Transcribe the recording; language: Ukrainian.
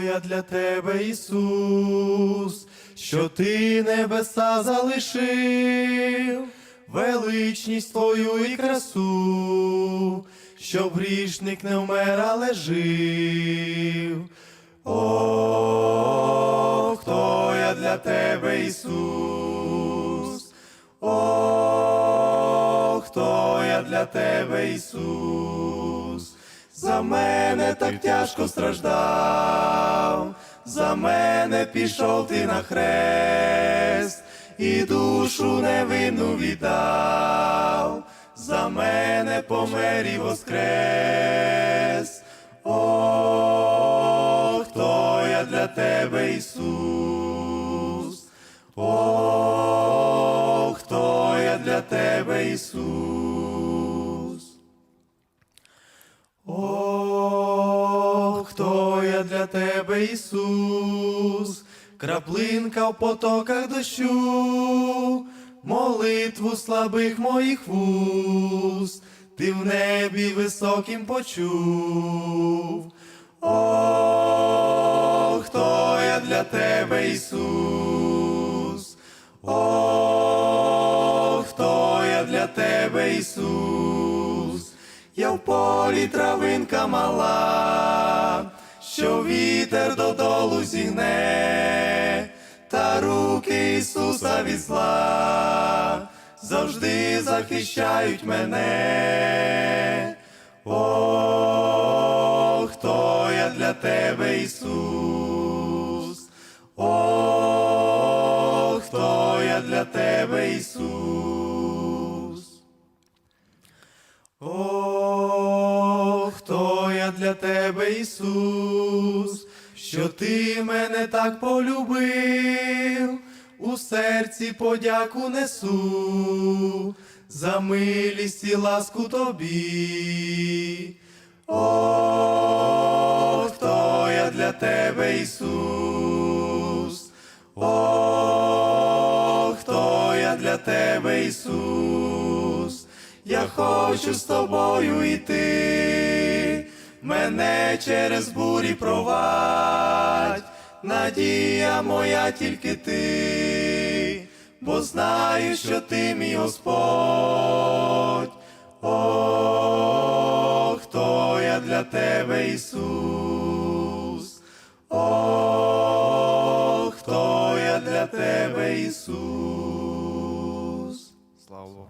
я для тебе, Ісус, що ти небеса залишив, величність твою і красу, щоб грішник не вмер, але жив. О, хто я для тебе, Ісус, О, хто я для тебе, Ісус, за мене так тяжко страждав, за мене пішов ти на хрест, і душу невинну віддав, за мене помер і воскрес. О, хто я для тебе, Ісус, О, хто я для тебе, Ісус. О, хто я для тебе, Ісус, краплинка в потоках дощу, молитву слабих моїх вуст, ти в небі високим почув. О, хто я для тебе, Ісус, О, хто я для тебе, Ісус, я в полі травинка мала, що вітер додолу зігне, та руки Ісуса від завжди захищають мене. О, хто я для тебе, Ісус, О, хто я для тебе, Ісус. Для тебе, Ісус, що ти мене так полюбив, у серці подяку несу, за милість і ласку тобі. О, хто я для тебе, Ісус, О, хто я для тебе, Ісус, я хочу з тобою йти, мене через бурі провадь, надія моя тільки ти, бо знаю, що ти мій Господь, О, хто я для тебе, Ісус, О, хто я для тебе, Ісус. Слава Богу.